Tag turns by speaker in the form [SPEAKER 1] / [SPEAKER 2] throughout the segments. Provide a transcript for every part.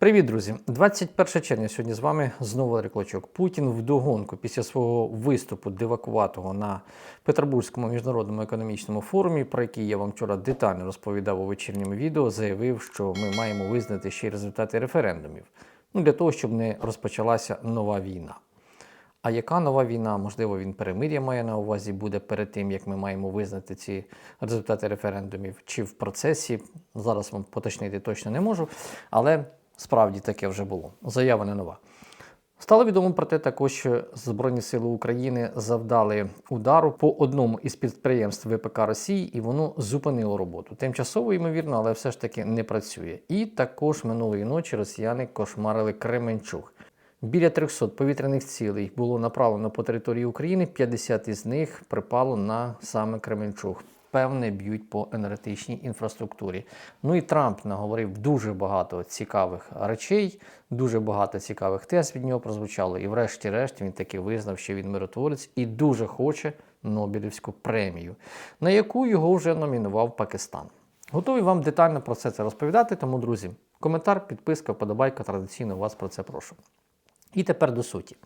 [SPEAKER 1] Привіт, друзі! 21 червня сьогодні з вами знову Ларі Клочок. Путін вдогонку після свого виступу дивакуватого на Петербурзькому міжнародному економічному форумі, про який я вам вчора детально розповідав у вечірньому відео, заявив, що ми маємо визнати ще й результати референдумів. Ну для того, щоб не розпочалася нова війна. А яка нова війна? Можливо, він перемир'я має на увазі буде перед тим, як ми маємо визнати ці результати референдумів, чи в процесі. Зараз вам поточнити точно не можу, але справді таке вже було. Заява не нова. Стало відомо про те, також що Збройні Сили України завдали удару по одному із підприємств ВПК Росії, і воно зупинило роботу. Тимчасово, ймовірно, але все ж таки не працює. І також минулої ночі росіяни кошмарили Кременчуг. Біля 300 повітряних цілей було направлено по території України, 50 із них припало на саме Кременчуг. Певне, б'ють по енергетичній інфраструктурі. Ну і Трамп наговорив дуже багато цікавих речей, дуже багато цікавих тез від нього прозвучало. І врешті-решт він таки визнав, що він миротворець і дуже хоче Нобелівську премію, на яку його вже номінував Пакистан. Готовий вам детально про це це розповідати, тому, друзі, коментар, підписка, вподобайка традиційно вас про це прошу. І тепер до суті.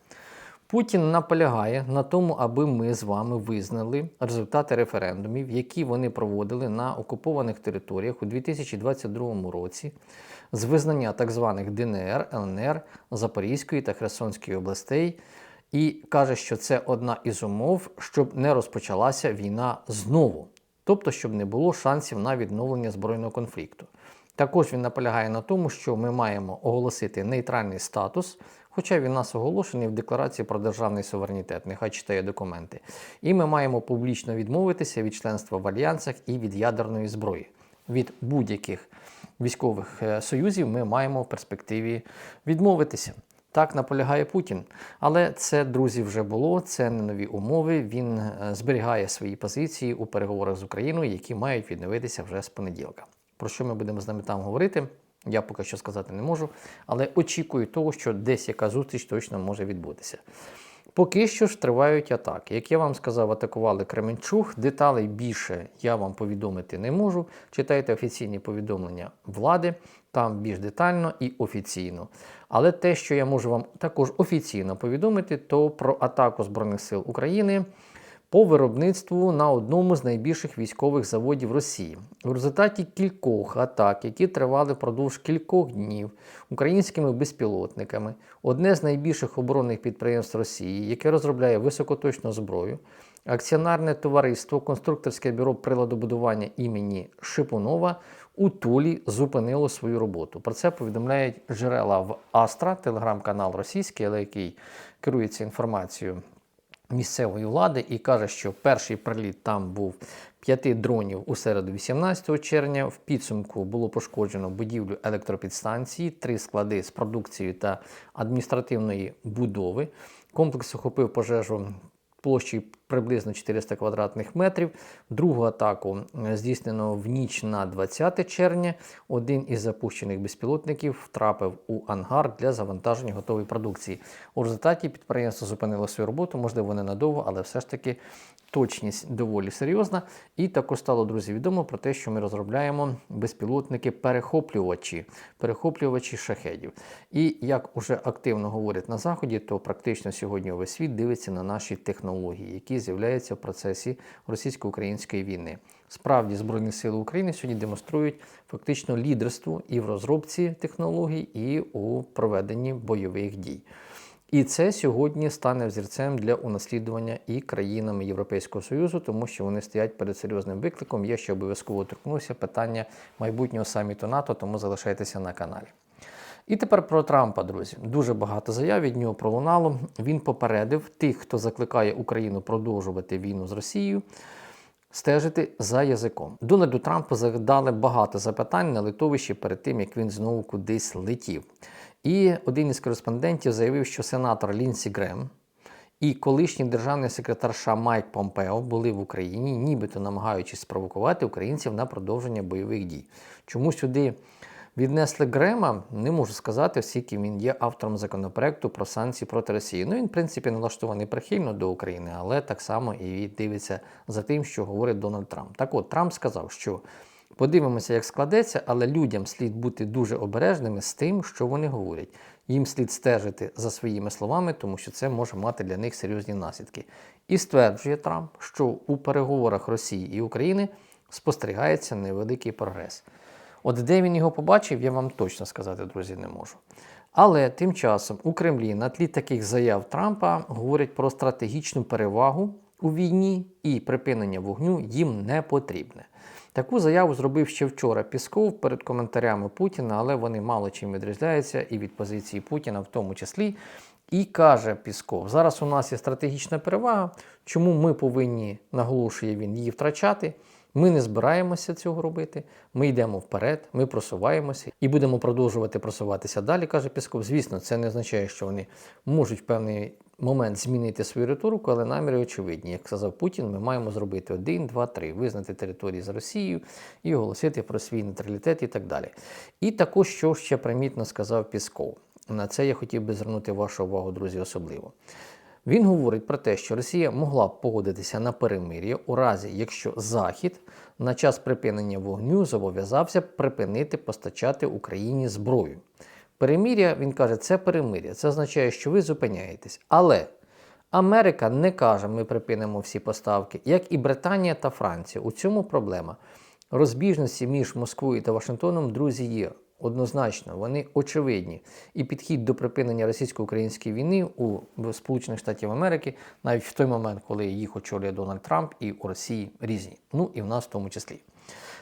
[SPEAKER 1] Путін наполягає на тому, аби ми з вами визнали результати референдумів, які вони проводили на окупованих територіях у 2022 році з визнання так званих ДНР, ЛНР, Запорізької та Херсонської областей, і каже, що це одна із умов, щоб не розпочалася війна знову, тобто, щоб не було шансів на відновлення збройного конфлікту. Також він наполягає на тому, що ми маємо оголосити нейтральний статус, хоча він нас оголошений в Декларації про державний суверенітет, нехай читає документи. І ми маємо публічно відмовитися від членства в альянсах і від ядерної зброї. Від будь-яких військових е, союзів ми маємо в перспективі відмовитися. Так наполягає Путін. Але це, друзі, вже було, це не нові умови. Він е, зберігає свої позиції у переговорах з Україною, які мають відновитися вже з понеділка. Про що ми будемо з ними там говорити? Я поки що сказати не можу, але очікую того, що десь яка зустріч точно може відбутися. Поки що ж тривають атаки. Як я вам сказав, атакували Кременчуг. Деталей більше я вам повідомити не можу. Читайте офіційні повідомлення влади, там більш детально і офіційно. Але те, що я можу вам також офіційно повідомити, то про атаку Збройних сил України по виробництву на одному з найбільших військових заводів Росії. В результаті кількох атак, які тривали впродовж кількох днів українськими безпілотниками, одне з найбільших оборонних підприємств Росії, яке розробляє високоточну зброю, акціонарне товариство Конструкторське бюро приладобудування імені Шипунова у Тулі зупинило свою роботу. Про це повідомляють джерела в Астра, телеграм-канал російський, але який керується інформацією місцевої влади і каже, що перший приліт там був п'яти дронів у середу 18 червня. В підсумку було пошкоджено будівлю електропідстанції, три склади з продукцією та адміністративної будови. Комплекс охопив пожежу площею приблизно 400 квадратних метрів. Другу атаку е, здійснено в ніч на 20 червня. Один із запущених безпілотників втрапив у ангар для завантаження готової продукції. У результаті підприємство зупинило свою роботу, можливо, ненадовго, але все ж таки точність доволі серйозна. І також стало, друзі, відомо про те, що ми розробляємо безпілотники-перехоплювачі, перехоплювачі шахедів. І як уже активно говорять на Заході, то практично сьогодні увесь світ дивиться на наші технології, які з'являються в процесі російсько-української війни. Справді, Збройні Сили України сьогодні демонструють фактично лідерство і в розробці технологій, і у проведенні бойових дій. І це сьогодні стане взірцем для унаслідування і країнами Європейського Союзу, тому що вони стоять перед серйозним викликом. Я ще обов'язково торкнуся питання майбутнього саміту НАТО, тому залишайтеся на каналі. І тепер про Трампа, друзі. Дуже багато заяв від нього пролунало. Він попередив тих, хто закликає Україну продовжувати війну з Росією, стежити за язиком. Дональду Трампу задали багато запитань на литовищі перед тим, як він знову кудись летів. І один із кореспондентів заявив, що сенатор Лінсі Грем і колишній державний секретар США Майк Помпео були в Україні, нібито намагаючись спровокувати українців на продовження бойових дій. Чому сюди віднесли Грема, не можу сказати, оскільки він є автором законопроекту про санкції проти Росії. Ну він, в принципі, налаштований прихильно до України, але так само і дивиться за тим, що говорить Дональд Трамп. Так от Трамп сказав, що Подивимося, як складеться, але людям слід бути дуже обережними з тим, що вони говорять. Їм слід стежити за своїми словами, тому що це може мати для них серйозні наслідки. І стверджує Трамп, що у переговорах Росії і України спостерігається невеликий прогрес. От де він його побачив, я вам точно сказати, друзі, не можу. Але тим часом у Кремлі на тлі таких заяв Трампа говорять про стратегічну перевагу у війні і припинення вогню їм не потрібне. Таку заяву зробив ще вчора Пісков перед коментарями Путіна, але вони мало чим відрізняються і від позиції Путіна в тому числі. І каже Пісков: зараз у нас є стратегічна перевага, чому ми повинні, наголошує він, її втрачати. Ми не збираємося цього робити. Ми йдемо вперед, ми просуваємося і будемо продовжувати просуватися далі, каже Пісков. Звісно, це не означає, що вони можуть в певний момент змінити свою риторику, але наміри очевидні. Як сказав Путін, ми маємо зробити один, два, три, визнати території з Росією і оголосити про свій нейтралітет і так далі. І також, що ще примітно сказав Пісков. На це я хотів би звернути вашу увагу, друзі, особливо. Він говорить про те, що Росія могла б погодитися на перемир'я у разі, якщо Захід на час припинення вогню зобов'язався припинити постачати Україні зброю. Перемир'я, він каже, це перемир'я. Це означає, що ви зупиняєтесь. Але Америка не каже, ми припинимо всі поставки, як і Британія та Франція. У цьому проблема. Розбіжності між Москвою та Вашингтоном, друзі, є. Однозначно, вони очевидні. І підхід до припинення російсько-української війни у Сполучених Штатів Америки, навіть в той момент, коли їх очолює Дональд Трамп, і у Росії різні. Ну і в нас в тому числі.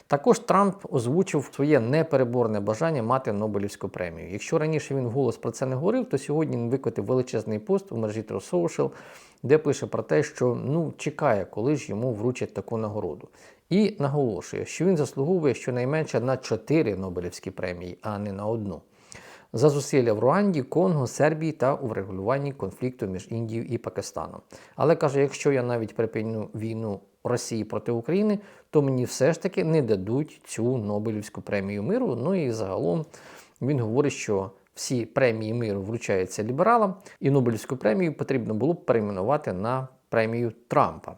[SPEAKER 1] Також Трамп озвучив своє непереборне бажання мати Нобелівську премію. Якщо раніше він вголос про це не говорив, то сьогодні він викотив величезний пост у мережі Social, де пише про те, що ну чекає, коли ж йому вручать таку нагороду. І наголошує, що він заслуговує щонайменше на 4 Нобелівські премії, а не на одну. За зусилля в Руанді, Конго, Сербії та у врегулюванні конфлікту між Індією і Пакистаном. Але каже, якщо я навіть припиню війну Росії проти України, то мені все ж таки не дадуть цю Нобелівську премію миру. Ну і загалом він говорить, що всі премії миру вручаються лібералам, і Нобелівську премію потрібно було б перейменувати на премію Трампа.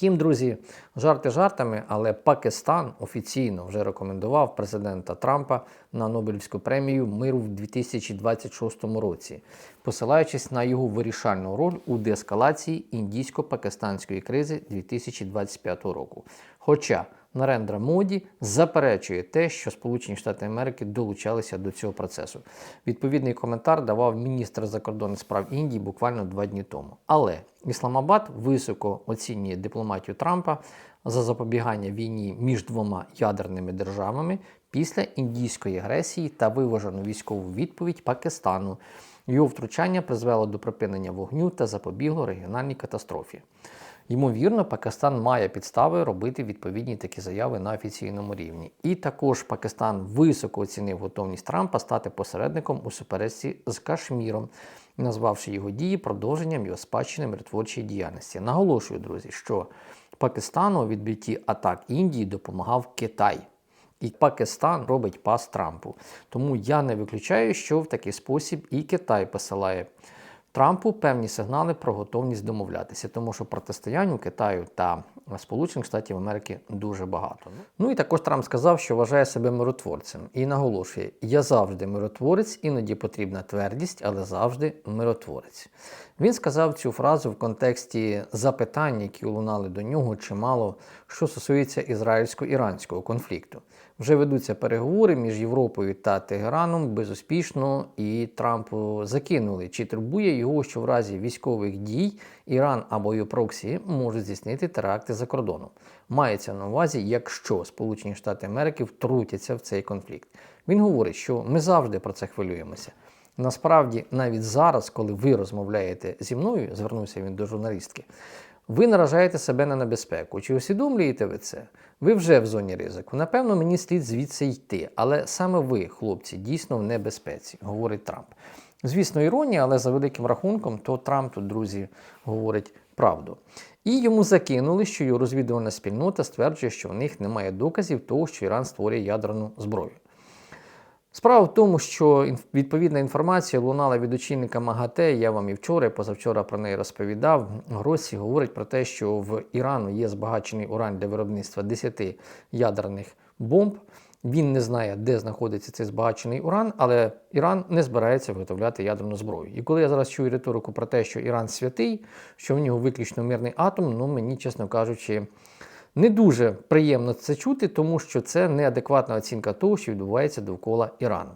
[SPEAKER 1] Втім, друзі, жарти жартами, але Пакистан офіційно вже рекомендував президента Трампа на Нобелівську премію миру в 2026 році, посилаючись на його вирішальну роль у деескалації індійсько-пакистанської кризи 2025 року. Хоча Нарендра Моді заперечує те, що Сполучені Штати Америки долучалися до цього процесу. Відповідний коментар давав міністр закордонних справ Індії буквально два дні тому. Але Ісламабад високо оцінює дипломатію Трампа за запобігання війні між двома ядерними державами після індійської агресії та виважену військову відповідь Пакистану. Його втручання призвело до припинення вогню та запобігло регіональній катастрофі. Ймовірно, Пакистан має підстави робити відповідні такі заяви на офіційному рівні. І також Пакистан високо оцінив готовність Трампа стати посередником у суперечці з Кашміром, назвавши його дії продовженням його спадщини миротворчої діяльності. Наголошую, друзі, що Пакистану у відбитті атак Індії допомагав Китай. І Пакистан робить пас Трампу. Тому я не виключаю, що в такий спосіб і Китай посилає Трампу певні сигнали про готовність домовлятися, тому що протистоянь у Китаю та Сполучених Штатів Америки дуже багато. Ну і також Трамп сказав, що вважає себе миротворцем і наголошує: я завжди миротворець, іноді потрібна твердість, але завжди миротворець. Він сказав цю фразу в контексті запитань, які лунали до нього, чимало що стосується ізраїльсько-іранського конфлікту. Вже ведуться переговори між Європою та Тегераном безуспішно, і Трампу закинули, чи турбує його, що в разі військових дій Іран або його проксі можуть здійснити теракти за кордоном. Мається на увазі, якщо Сполучені Штати Америки втрутяться в цей конфлікт. Він говорить, що ми завжди про це хвилюємося. Насправді, навіть зараз, коли ви розмовляєте зі мною, звернувся він до журналістки, ви наражаєте себе на небезпеку. Чи усвідомлюєте ви це? Ви вже в зоні ризику. Напевно, мені слід звідси йти. Але саме ви, хлопці, дійсно в небезпеці, говорить Трамп. Звісно, іронія, але за великим рахунком, то Трамп тут, друзі, говорить правду. І йому закинули, що його розвідувальна спільнота стверджує, що в них немає доказів того, що Іран створює ядерну зброю. Справа в тому, що відповідна інформація лунала від очільника МАГАТЕ, я вам і вчора, і позавчора про неї розповідав. Гросі говорить про те, що в Ірану є збагачений уран для виробництва 10 ядерних бомб. Він не знає, де знаходиться цей збагачений уран, але Іран не збирається виготовляти ядерну зброю. І коли я зараз чую риторику про те, що Іран святий, що в нього виключно мирний атом, ну мені, чесно кажучи, не дуже приємно це чути, тому що це неадекватна оцінка того, що відбувається довкола Ірану.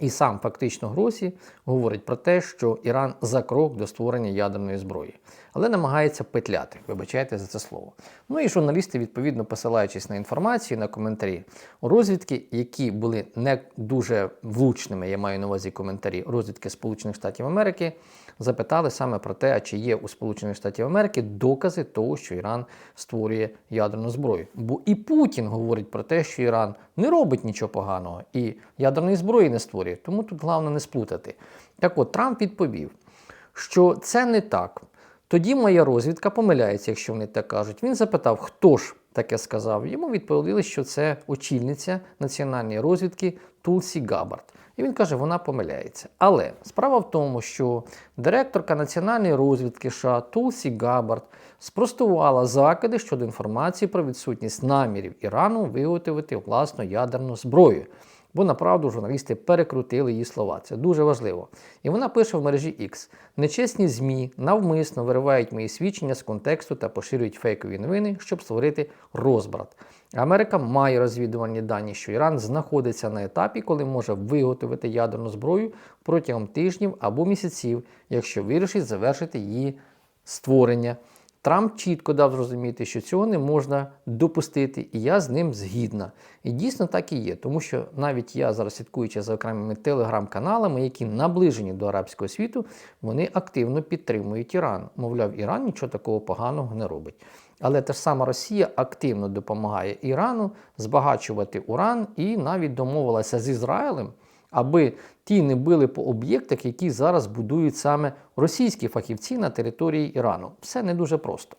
[SPEAKER 1] І сам фактично Гросі говорить про те, що Іран за крок до створення ядерної зброї, але намагається петляти. Вибачайте за це слово. Ну і журналісти, відповідно, посилаючись на інформацію, на коментарі розвідки, які були не дуже влучними, я маю на увазі коментарі розвідки Сполучених Штатів Америки, запитали саме про те, а чи є у Сполучених Штатів Америки докази того, що Іран створює ядерну зброю. Бо і Путін говорить про те, що Іран не робить нічого поганого і ядерної зброї не створює. Тому тут головне не сплутати. Так от Трамп відповів, що це не так. Тоді моя розвідка помиляється, якщо вони так кажуть. Він запитав, хто ж таке сказав. Йому відповіли, що це очільниця національної розвідки Тулсі Габард. І він каже, вона помиляється. Але справа в тому, що директорка національної розвідки США Тулсі Габард спростувала закиди щодо інформації про відсутність намірів Ірану виготовити власну ядерну зброю. Бо направду журналісти перекрутили її слова. Це дуже важливо. І вона пише в мережі X: нечесні ЗМІ навмисно виривають мої свідчення з контексту та поширюють фейкові новини, щоб створити розбрат. Америка має розвідувальні дані, що Іран знаходиться на етапі, коли може виготовити ядерну зброю протягом тижнів або місяців, якщо вирішить завершити її створення. Трамп чітко дав зрозуміти, що цього не можна допустити, і я з ним згідна. І дійсно так і є, тому що навіть я зараз слідкуючи за окремими телеграм-каналами, які наближені до арабського світу, вони активно підтримують Іран. Мовляв, Іран нічого такого поганого не робить. Але та ж сама Росія активно допомагає Ірану збагачувати уран і навіть домовилася з Ізраїлем, аби ті не били по об'єктах, які зараз будують саме російські фахівці на території Ірану. Все не дуже просто.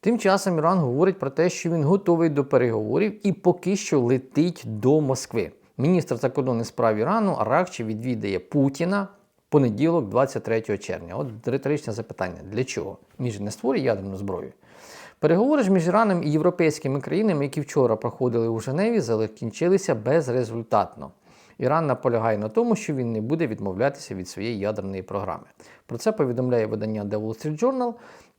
[SPEAKER 1] Тим часом Іран говорить про те, що він готовий до переговорів і поки що летить до Москви. Міністр закордонних справ Ірану Аракчі відвідає Путіна понеділок, 23 червня. От риторичне запитання: для чого? Же не створює ядерну зброю. Переговори ж між Іраном і європейськими країнами, які вчора проходили у Женеві, закінчилися безрезультатно. Іран наполягає на тому, що він не буде відмовлятися від своєї ядерної програми. Про це повідомляє видання The Wall Street Journal.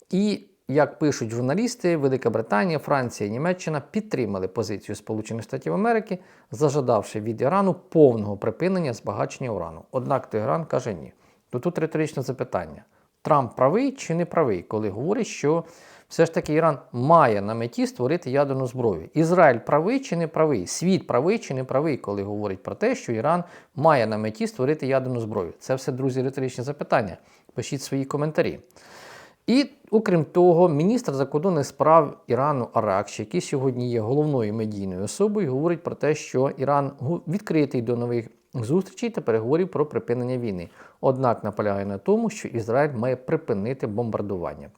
[SPEAKER 1] І, як пишуть журналісти, Велика Британія, Франція і Німеччина підтримали позицію Сполучених Штатів Америки, зажадавши від Ірану повного припинення збагачення урану. Однак Тегеран каже ні. То тут риторичне запитання: Трамп правий чи не правий, коли говорить, що все ж таки Іран має на меті створити ядерну зброю. Ізраїль правий чи не правий? Світ правий чи не правий, коли говорить про те, що Іран має на меті створити ядерну зброю. Це все, друзі, риторичні запитання. Пишіть свої коментарі. І, окрім того, міністр закордонних справ Ірану Аракші, який сьогодні є головною медійною особою, говорить про те, що Іран відкритий до нових зустрічей та переговорів про припинення війни. Однак наполягає на тому, що Ізраїль має припинити бомбардування.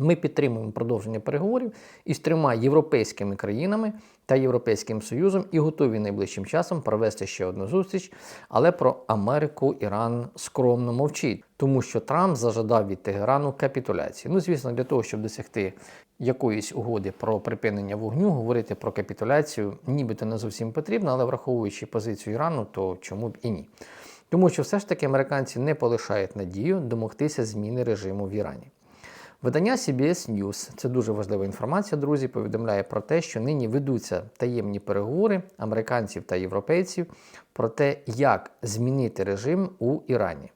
[SPEAKER 1] Ми підтримуємо продовження переговорів із трьома європейськими країнами та Європейським Союзом і готові найближчим часом провести ще одну зустріч. Але про Америку Іран скромно мовчить, тому що Трамп зажадав від Тегерану капітуляції. Ну, звісно, для того, щоб досягти якоїсь угоди про припинення вогню, говорити про капітуляцію нібито не зовсім потрібно, але враховуючи позицію Ірану, то чому б і ні. Тому що все ж таки американці не полишають надію домогтися зміни режиму в Ірані. Видання CBS News, це дуже важлива інформація, друзі, повідомляє про те, що нині ведуться таємні переговори американців та європейців про те, як змінити режим у Ірані.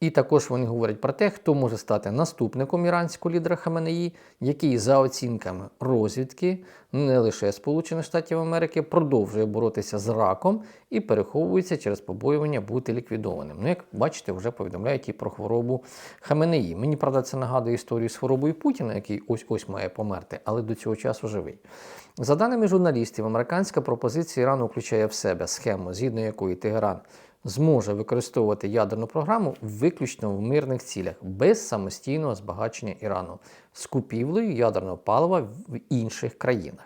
[SPEAKER 1] І також вони говорять про те, хто може стати наступником іранського лідера Хаменеї, який за оцінками розвідки не лише Сполучених Штатів Америки продовжує боротися з раком і переховується через побоювання бути ліквідованим. Ну, як бачите, вже повідомляють і про хворобу Хаменеї. Мені правда це нагадує історію з хворобою Путіна, який ось ось має померти, але до цього часу живий. За даними журналістів, американська пропозиція Ірану включає в себе схему, згідно якої Тегеран зможе використовувати ядерну програму виключно в мирних цілях, без самостійного збагачення Ірану з купівлею ядерного палива в інших країнах.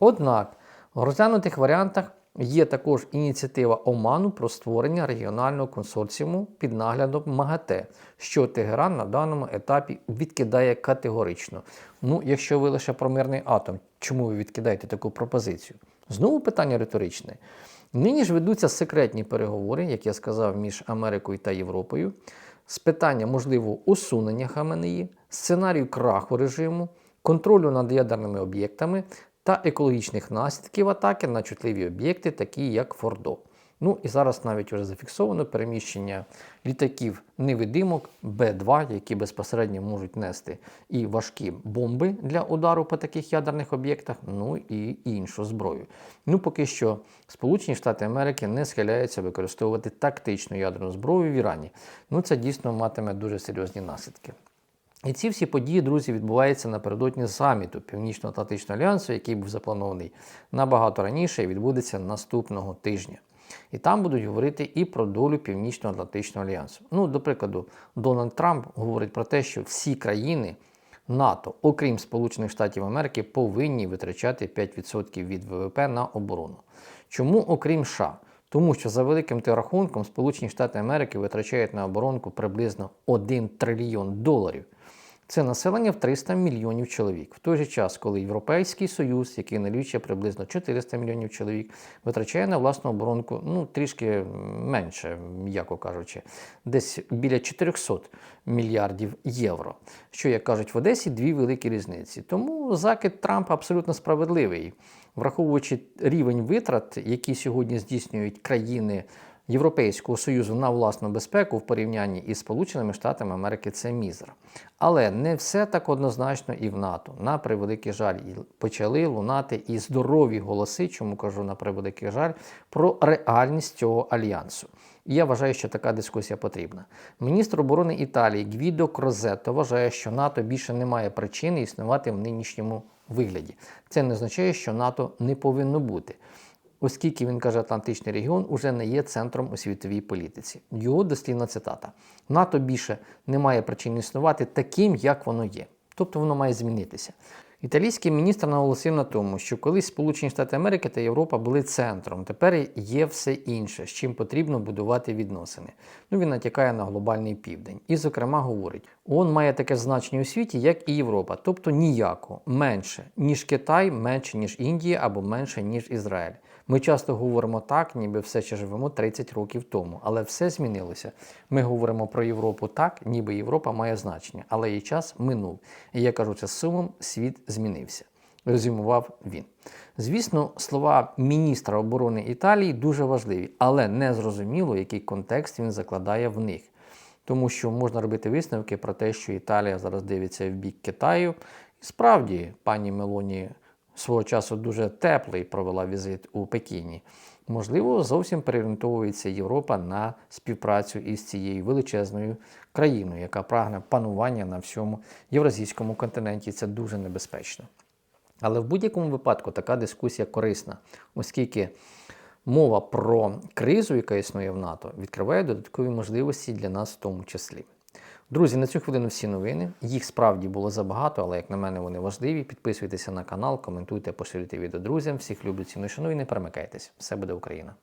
[SPEAKER 1] Однак в розглянутих варіантах є також ініціатива Оману про створення регіонального консорціуму під наглядом МАГАТЕ, що Тегеран на даному етапі відкидає категорично. Ну, якщо ви лише про мирний атом, чому ви відкидаєте таку пропозицію? Знову питання риторичне. Нині ж ведуться секретні переговори, як я сказав, між Америкою та Європою з питання можливого усунення Хаменеї, сценарію краху режиму, контролю над ядерними об'єктами та екологічних наслідків атаки на чутливі об'єкти, такі як Фордо. Ну і зараз навіть вже зафіксовано переміщення літаків невидимок Б-2, які безпосередньо можуть нести і важкі бомби для удару по таких ядерних об'єктах, ну і іншу зброю. Ну поки що Сполучені Штати Америки не схиляються використовувати тактичну ядерну зброю в Ірані. Ну це дійсно матиме дуже серйозні наслідки. І ці всі події, друзі, відбуваються напередодні саміту Північно-Атлантичного альянсу, який був запланований набагато раніше і відбудеться наступного тижня. І там будуть говорити і про долю Північно-Атлантичного альянсу. Ну, до прикладу, Дональд Трамп говорить про те, що всі країни НАТО, окрім Сполучених Штатів Америки, повинні витрачати 5% від ВВП на оборону. Чому окрім США? Тому що за великим рахунком Сполучені Штати Америки витрачають на оборонку приблизно 1 трильйон доларів. Це населення в 300 мільйонів чоловік. В той же час, коли Європейський Союз, який налічує приблизно 400 мільйонів чоловік, витрачає на власну оборонку ну, трішки менше, м'яко кажучи, десь біля 400 мільярдів євро. Що, як кажуть в Одесі, дві великі різниці. Тому закид Трампа абсолютно справедливий, враховуючи рівень витрат, які сьогодні здійснюють країни. Європейського союзу на власну безпеку в порівнянні із Сполученими Штатами Америки це мізер. Але не все так однозначно і в НАТО. На превеликий жаль, почали лунати і здорові голоси, чому кажу на превеликий жаль, про реальність цього альянсу. І я вважаю, що така дискусія потрібна. Міністр оборони Італії Гвідо Крозетто вважає, що НАТО більше не має причини існувати в нинішньому вигляді. Це не означає, що НАТО не повинно бути оскільки він каже, Атлантичний регіон уже не є центром у світовій політиці. Його дослівна цитата: НАТО більше не має причин існувати таким, як воно є. Тобто воно має змінитися. Італійський міністр наголосив на тому, що колись Сполучені Штати Америки та Європа були центром, тепер є все інше, з чим потрібно будувати відносини. Ну він натякає на глобальний південь. І, зокрема, говорить: ООН має таке значення у світі, як і Європа, тобто ніяко менше, ніж Китай, менше, ніж Індія або менше, ніж Ізраїль. Ми часто говоримо так, ніби все ще живемо 30 років тому, але все змінилося. Ми говоримо про Європу так, ніби Європа має значення, але її час минув. І я кажу це з сумом, світ змінився. Резюмував він. Звісно, слова міністра оборони Італії дуже важливі, але не зрозуміло, який контекст він закладає в них. Тому що можна робити висновки про те, що Італія зараз дивиться в бік Китаю. Справді, пані Мелоні свого часу дуже теплий провела візит у Пекіні. Можливо, зовсім переорієнтовується Європа на співпрацю із цією величезною країною, яка прагне панування на всьому євразійському континенті. Це дуже небезпечно. Але в будь-якому випадку така дискусія корисна, оскільки мова про кризу, яка існує в НАТО, відкриває додаткові можливості для нас в тому числі. Друзі, на цю хвилину всі новини. Їх справді було забагато, але як на мене, вони важливі. Підписуйтеся на канал, коментуйте, поширюйте відео друзям. Всіх люблю ціну і шаную, не перемикайтесь. Все буде Україна!